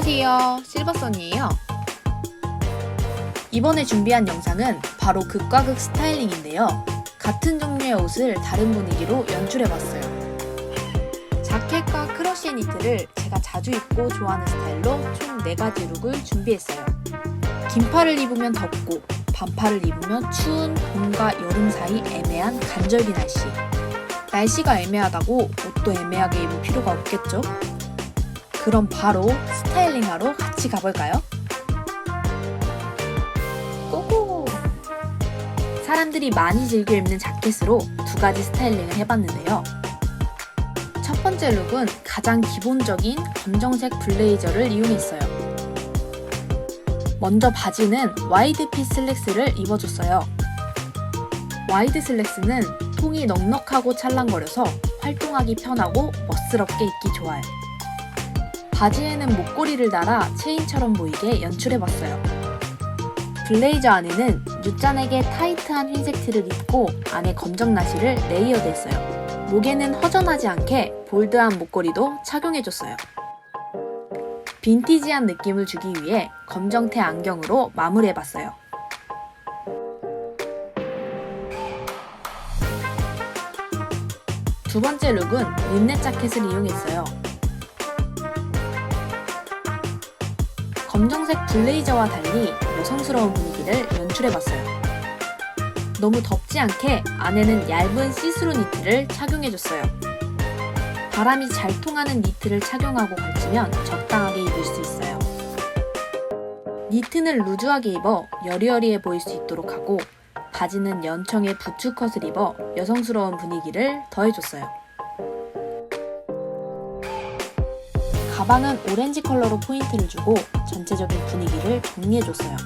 정석선이에요. 이번에 준비한 영상은 바로 극과 극 스타일링인데요. 같은 종류의 옷을 다른 분위기로 연출해봤어요. 자켓과 크러쉬 니트를 제가 자주 입고 좋아하는 스타일로 총 4가지 룩을 준비했어요. 긴팔을 입으면 덥고 반팔을 입으면 추운 봄과 여름 사이 애매한 간절기 날씨. 날씨가 애매하다고 옷도 애매하게 입을 필요가 없겠죠? 그럼 바로 스타일링하러 같이 가볼까요? 고고! 사람들이 많이 즐겨 입는 자켓으로 두 가지 스타일링을 해봤는데요. 첫 번째 룩은 가장 기본적인 검정색 블레이저를 이용했어요. 먼저 바지는 와이드핏 슬랙스를 입어줬어요. 와이드 슬랙스는 통이 넉넉하고 찰랑거려서 활동하기 편하고 멋스럽게 입기 좋아요. 바지에는 목걸이를 달아 체인처럼 보이게 연출해봤어요. 블레이저 안에는 뉴짠에게 타이트한 흰색 티를 입고 안에 검정 나시를 레이어드했어요. 목에는 허전하지 않게 볼드한 목걸이도 착용해줬어요. 빈티지한 느낌을 주기 위해 검정태 안경으로 마무리해봤어요. 두 번째 룩은 린넨 자켓을 이용했어요. 검정색 블레이저와 달리 여성스러운 분위기를 연출해봤어요. 너무 덥지 않게 안에는 얇은 시스루 니트를 착용해줬어요. 바람이 잘 통하는 니트를 착용하고 걸치면 적당하게 입을 수 있어요. 니트는 루즈하게 입어 여리여리해 보일 수 있도록 하고 바지는 연청의 부츠컷을 입어 여성스러운 분위기를 더해줬어요. 가방은 오렌지 컬러로 포인트를 주고 전체적인 분위기를 정리해줬어요.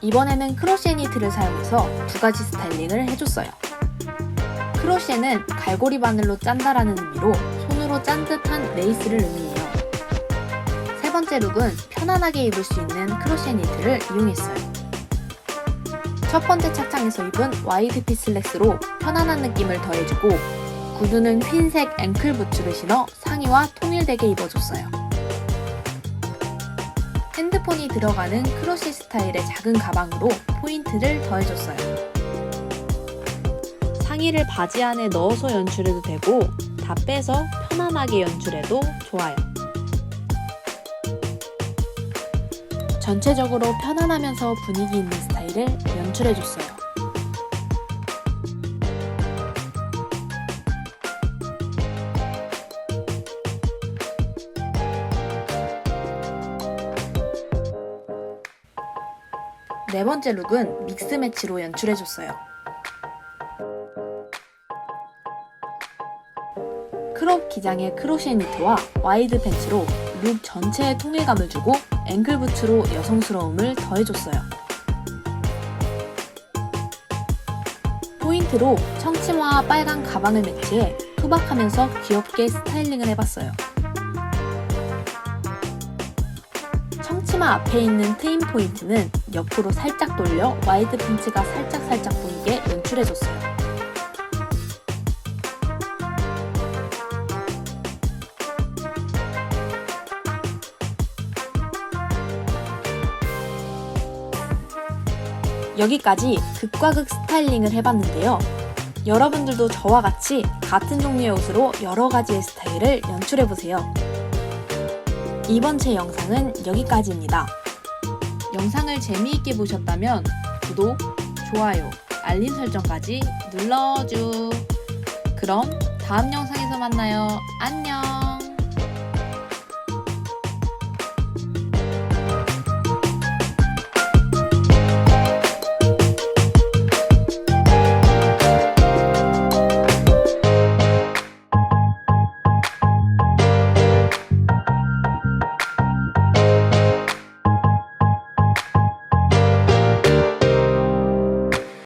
이번에는 크로셰 니트를 사용해서 두 가지 스타일링을 해줬어요. 크로셰는 갈고리 바늘로 짠다라는 의미로 손으로 짠 듯한 레이스를 의미해요. 세 번째 룩은 편안하게 입을 수 있는 크로셰 니트를 이용했어요. 첫 번째 착장에서 입은 와이드 핏 슬랙스로 편안한 느낌을 더해주고 구두는 흰색 앵클 부츠를 신어 상의와 통일되게 입어줬어요. 핸드폰이 들어가는 크로시 스타일의 작은 가방으로 포인트를 더해줬어요. 상의를 바지 안에 넣어서 연출해도 되고 다 빼서 편안하게 연출해도 좋아요. 전체적으로 편안하면서 분위기 있는 스타일을 연출해줬어요. 네 번째 룩은 믹스 매치로 연출해줬어요. 크롭 기장의 크로셰 니트와 와이드 팬츠로 룩 전체에 통일감을 주고 앵클 부츠로 여성스러움을 더해줬어요. 포인트로 청치마와 빨간 가방을 매치해 투박하면서 귀엽게 스타일링을 해봤어요. 청치마 앞에 있는 트임 포인트는 옆으로 살짝 돌려 와이드 팬츠가 살짝살짝 보이게 연출해줬어요. 여기까지 극과 극 스타일링을 해봤는데요. 여러분들도 저와 같이 같은 종류의 옷으로 여러 가지의 스타일을 연출해보세요. 이번 제 영상은 여기까지입니다. 영상을 재미있게 보셨다면 구독, 좋아요, 알림 설정까지 눌러줘. 그럼 다음 영상에서 만나요. 안녕!